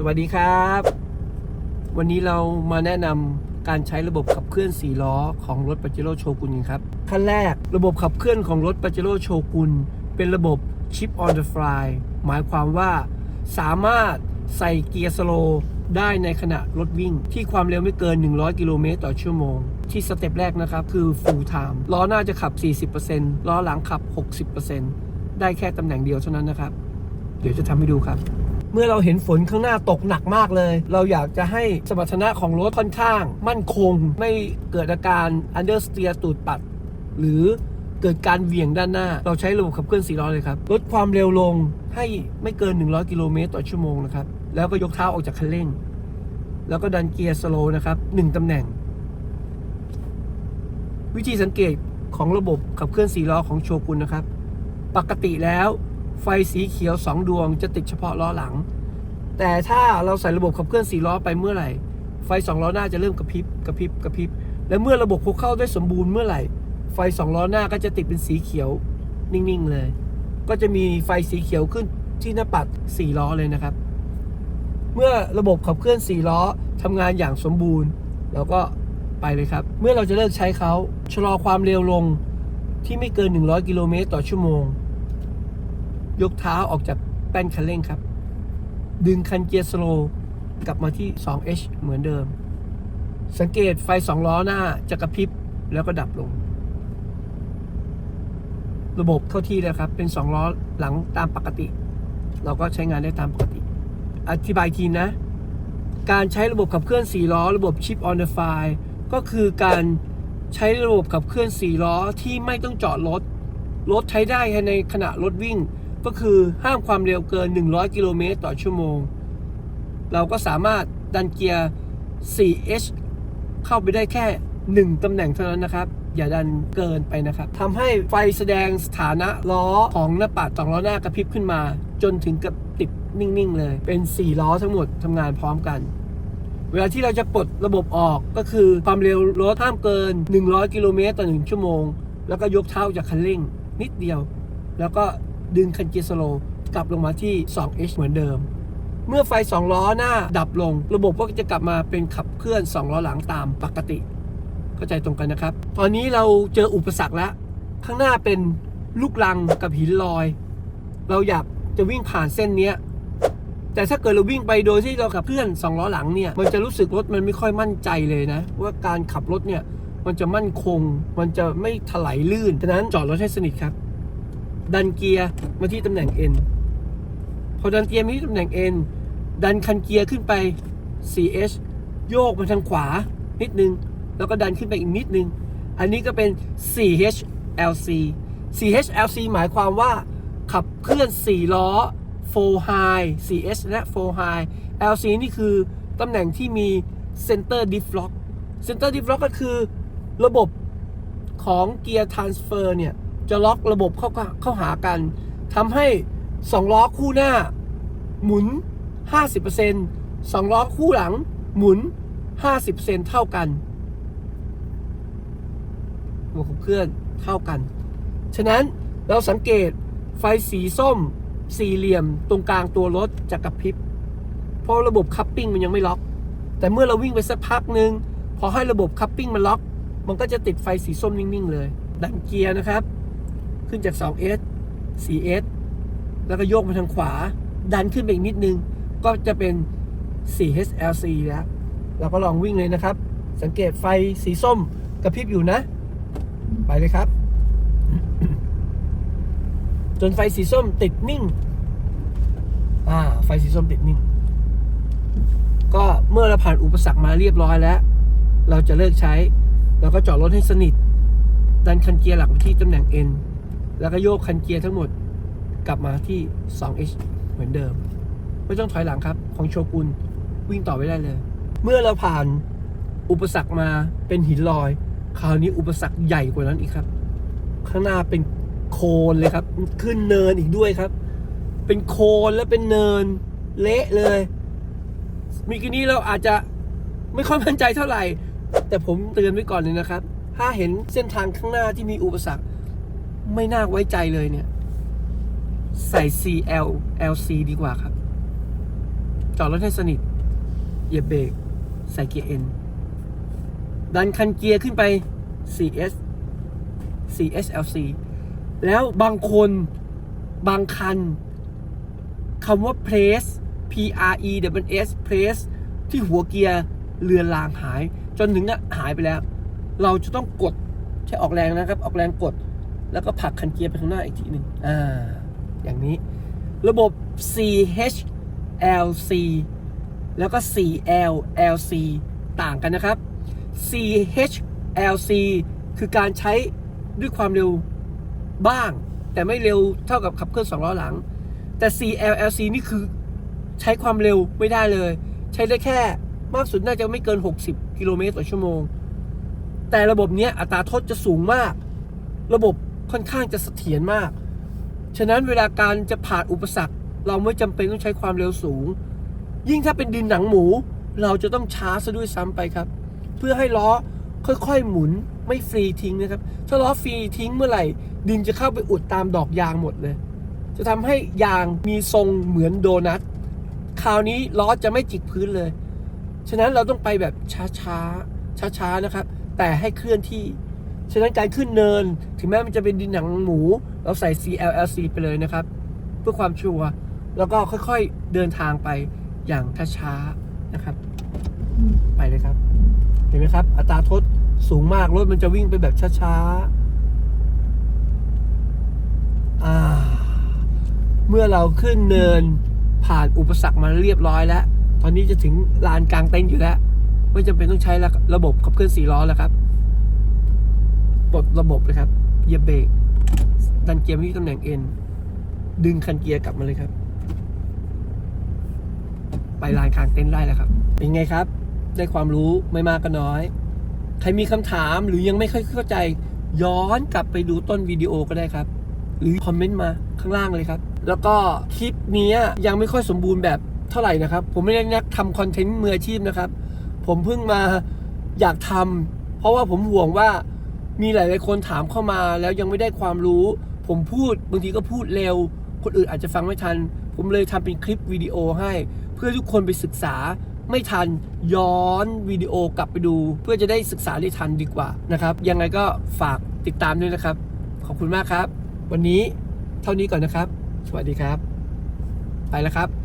สวัสดีครับ วันนี้เรามาแนะนำการใช้ระบบขับเคลื่อน 4 ล้อของรถ Pajero Shogun กันครับ ขั้นแรกระบบขับเคลื่อนของรถ Pajero Shogun เป็นระบบ Chip on the Fly หมายความว่าสามารถใส่เกียร์สโลได้ในขณะรถวิ่ง ที่ความเร็วไม่เกิน 100 กิโลเมตรต่อชั่วโมง ที่สเต็ปแรกนะครับ คือ full time ล้อหน้าจะขับ 40%ล้อหลังขับ 60%ได้แค่ตำแหน่งเดียวเท่านั้นนะครับ เดี๋ยวจะทำให้ดูครับ เมื่อเราเห็นฝนข้างหน้าตกหนักมากเลย เราอยากจะให้สมรรถนะของรถค่อนข้าง มั่นคงไม่เกิดอาการ understeer ตูดปัด หรือเกิดการเหวี่ยงด้านหน้า เราใช้ระบบขับเคลื่อน4ล้อเลยครับ ลดความเร็วลงให้ไม่เกิน 100 กิโลเมตรต่อชั่วโมงนะครับ แล้วก็ยกเท้าออกจากคันเร่ง แล้วก็ดันเกียร์สโลนะครับ1ตำแหน่ง วิธีสังเกตของระบบขับเคลื่อน4ล้อของโชกุนนะครับ ปกติแล้ว ไฟสีเขียว 2 ดวงจะติดเฉพาะล้อหลัง แต่ถ้าเราใส่ระบบขับเคลื่อน4ล้อไปเมื่อไหร่ ไฟ 2 ล้อหน้าจะเริ่มกระพริบกระพริบกระพริบ และเมื่อระบบควบเข้าได้สมบูรณ์เมื่อไหร่ ไฟ 2 ล้อหน้าก็จะติดเป็นสีเขียวนิ่งๆเลย ก็จะมีไฟสีเขียวขึ้นที่หน้าปัด 4 ล้อเลยนะครับ เมื่อระบบขับเคลื่อน 4 ล้อทำงานอย่างสมบูรณ์เราก็ไปเลยครับ เมื่อเราจะเลิกใช้เขาชะลอความเร็วลงที่ไม่เกิน 100 กิโลเมตรต่อชั่วโมง ยกเท้าออกจากแป้นคันเร่งครับ ดึงคันเกียร์สโลว์กลับมาที่ 2H เหมือนเดิม สังเกตไฟ 2 ล้อหน้าจะกระพริบแล้วก็ดับลง ระบบเข้าที่แล้วครับ เป็น 2 ล้อหลังตามปกติ เราก็ใช้งานได้ตามปกติ อธิบายทีนะ การใช้ระบบขับเคลื่อน 4 ล้อ ระบบ Chip on the Fly ก็คือการใช้ระบบขับเคลื่อน 4 ล้อที่ไม่ต้องจอดรถรถใช้ได้ในขณะรถวิ่ง ก็คือห้ามความเร็วเกิน 100 กิโลเมตรต่อชั่วโมง เราก็สามารถดันเกียร์ 4H เข้าไปได้แค่ 1 ตำแหน่งเท่านั้นนะครับ อย่าดันเกินไปนะครับทำให้ไฟแสดงสถานะล้อของหน้าปัดสองล้อหน้ากระพริบขึ้นมา จนถึงกับติดนิ่ง ๆ เลย เป็น 4 ล้อทั้งหมดทำงานพร้อมกันเวลาที่เราจะปลดระบบออกก็คือความเร็วรถห้ามเกิน 100 กิโลเมตรต่อ 1 ชั่วโมง แล้วก็ยกเท้าจากคันเร่งนิดเดียว แล้วก็ ดึงคันเกียร์สโลว์กลับลงมาที่ 2H เหมือนเดิม เมื่อไฟ 2 ล้อหน้าดับลง ระบบก็จะกลับมาเป็นขับเคลื่อน 2 ล้อหลังตามปกติ เข้าใจตรงกันนะครับ ตอนนี้เราเจออุปสรรคแล้ว ข้างหน้าเป็นลูกลังกับหินลอย เราอยากจะวิ่งผ่านเส้นเนี้ยแต่ถ้าเกิดเราวิ่งไปโดยที่เราขับเคลื่อนสองล้อหลังเนี่ยมันจะรู้สึกรถมันไม่ค่อยมั่นใจเลยนะ ว่าการขับรถเนี่ยมันจะมั่นคง มันจะไม่ถลายลื่นฉะนั้นจอดรถให้สนิทครับ ดันเกียร์มาที่ตำแหน่ง N พอดันเกียร์มาที่ตำแหน่ง N ดันคันเกียร์ขึ้นไป 4H โยกมาทางขวานิดนึง แล้วก็ดันขึ้นไปอีกนิดนึง อันนี้ก็เป็น 4HLC 4HLC หมายความว่าขับเคลื่อน 4 ล้อ 4 high 4H และ 4 high LC นี่คือตำแหน่งที่มี center diff lock center diff lock ก็คือระบบของเกียร์ transfer เนี่ย จะล็อกระบบเข้าเข้าหากันทำให้ 2 ล้อคู่หน้า หมุน 50% 2 ล้อคู่หลังหมุน 50%เท่ากันหัวขับเคลื่อนเท่ากัน ฉะนั้นเราสังเกตไฟสีส้มสี่เหลี่ยมตรงกลางตัวรถจะกระพริบ เพราะระบบคัพปิ้งมันยังไม่ล็อก แต่เมื่อเราวิ่งไปสักพักหนึ่งพอให้ระบบคัพปิ้งมันล็อก มันก็จะติดไฟสีส้มนิ่ง ๆ เลย ดันเกียร์นะครับ ขึ้นจาก 2S 4S แล้วก็โยกมาทางขวา ดันขึ้นไปอีกนิดนึง ก็จะเป็น 4HLC แล้ว เราก็ลองวิ่งเลยนะครับ สังเกตไฟสีส้มกระพริบอยู่นะ ไปเลยครับ จนไฟสีส้มติดนิ่ง อ่า ไฟสีส้มติดนิ่ง ก็เมื่อเราผ่านอุปสรรคมาเรียบร้อยแล้ว เราจะเลิกใช้ เราก็จอดรถให้สนิท ดันคันเกียร์หลักไปที่ตำแหน่ง N แล้วก็โยกคันเกียร์ทั้งหมดกลับมาที่ 2H เหมือนเดิม ไม่ต้องถอยหลังครับ ของโชกุนวิ่งต่อไปได้เลย เมื่อเราผ่านอุปสรรคมาเป็นหินลอย คราวนี้อุปสรรคใหญ่กว่านั้นอีกครับ ข้างหน้าเป็นโคลนเลยครับ ขึ้นเนินอีกด้วยครับ เป็นโคลนแล้วเป็นเนิน เละเลยมีกินี้เราอาจจะไม่ค่อยมั่นใจเท่าไหร่ แต่ผมเตือนไว้ก่อนเลยนะครับ ถ้าเห็นเส้นทางข้างหน้าที่มีอุปสรรค ไม่น่าไว้ใจเลยเนี่ย ใส่ CL LC ดีกว่าครับ จอดรถให้สนิทเหยียบเบรกใส่เกียร์ N ดันคันเกียร์ขึ้นไป 4S 4SLC แล้วบางคนบางคันคำว่า press P R E W S press ที่หัวเกียร์เรือรางหาย จนถึงน่ะหายไปแล้ว เราจะต้องกดใช้ออกแรงนะครับ ออกแรงกด แล้วก็ผลักคันเกียร์ไปข้างหน้าอีกทีหนึ่งอ่า อย่างนี้ ระบบ CHLC แล้วก็ 4LLC ต่างกันนะครับ CHLC คือการใช้ด้วยความเร็วบ้าง แต่ไม่เร็วเท่ากับขับเคลื่อนสองล้อหลัง แต่ CLLC นี่คือใช้ความเร็วไม่ได้เลย ใช้ได้แค่มากสุดน่าจะไม่เกิน 60 กิโลเมตรต่อชั่วโมง แต่ระบบเนี้ยอัตราโทษจะสูงมาก ระบบ ค่อนข้างจะเสถียรมาก ฉะนั้นเวลาการจะผ่านอุปสรรค เราไม่จำเป็นต้องใช้ความเร็วสูง ยิ่งถ้าเป็นดินหนังหมู เราจะต้องช้าซะด้วยซ้ำไปครับ เพื่อให้ล้อค่อยๆหมุนไม่ฟรีทิ้งนะครับ ถ้าล้อฟรีทิ้งเมื่อไหร่ ดินจะเข้าไปอุดตามดอกยางหมดเลย จะทำให้ยางมีทรงเหมือนโดนัท คราวนี้ล้อจะไม่จิกพื้นเลย ฉะนั้นเราต้องไปแบบช้าๆ ช้าๆ นะครับ แต่ให้เคลื่อนที่ ฉะนั้นการขึ้นเนิน ถึงแม้มันจะเป็นดินหนังหมู เราใส่ CLLC ไปเลยนะครับ เพื่อความชัวร์แล้วก็ค่อยๆเดินทางไปอย่างช้าๆนะครับ ไปเลยครับ เห็นไหมครับ อัตราทษสูงมากรถมันจะวิ่งไปแบบช้าๆอ่าเมื่อเราขึ้นเนินผ่านอุปสรรคมาเรียบร้อยแล้ว ตอนนี้จะถึงลานกลางเต็นท์อยู่แล้ว ไม่จำเป็นต้องใช้ระระบบขับเคลื่อนสี่ล้อแล้วครับ ปลดระบบเลยครับเหยียบเบรกดันเกียร์ไปที่ตำแหน่ง N ดึงคันเกียร์กลับมาเลยครับ ไปลานกลางเต็นท์ได้แล้วครับ เป็นไงครับ ได้ความรู้ไม่มากก็น้อย ใครมีคำถามหรือยังไม่ค่อยเข้าใจ ย้อนกลับไปดูต้นวิดีโอก็ได้ครับ หรือคอมเมนต์มาข้างล่างเลยครับ แล้วก็คลิปนี้ยังไม่ค่อยสมบูรณ์แบบเท่าไหร่นะครับ ผมไม่ได้นักทำคอนเทนต์มืออาชีพนะครับ ผมเพิ่งมาอยากทำเพราะว่าผมห่วงว่า มีหลายๆคนถามเข้ามาแล้วยังไม่ได้ความรู้ ผมพูดบางทีก็พูดเร็ว คนอื่นอาจจะฟังไม่ทัน ผมเลยทำเป็นคลิปวิดีโอให้ เพื่อทุกคนไปศึกษาไม่ทันย้อนวิดีโอกลับไปดู เพื่อจะได้ศึกษาได้ทันดีกว่านะครับ ยังไงก็ฝากติดตามด้วยนะครับ ขอบคุณมากครับ วันนี้เท่านี้ก่อนนะครับ สวัสดีครับ ไปแล้วครับ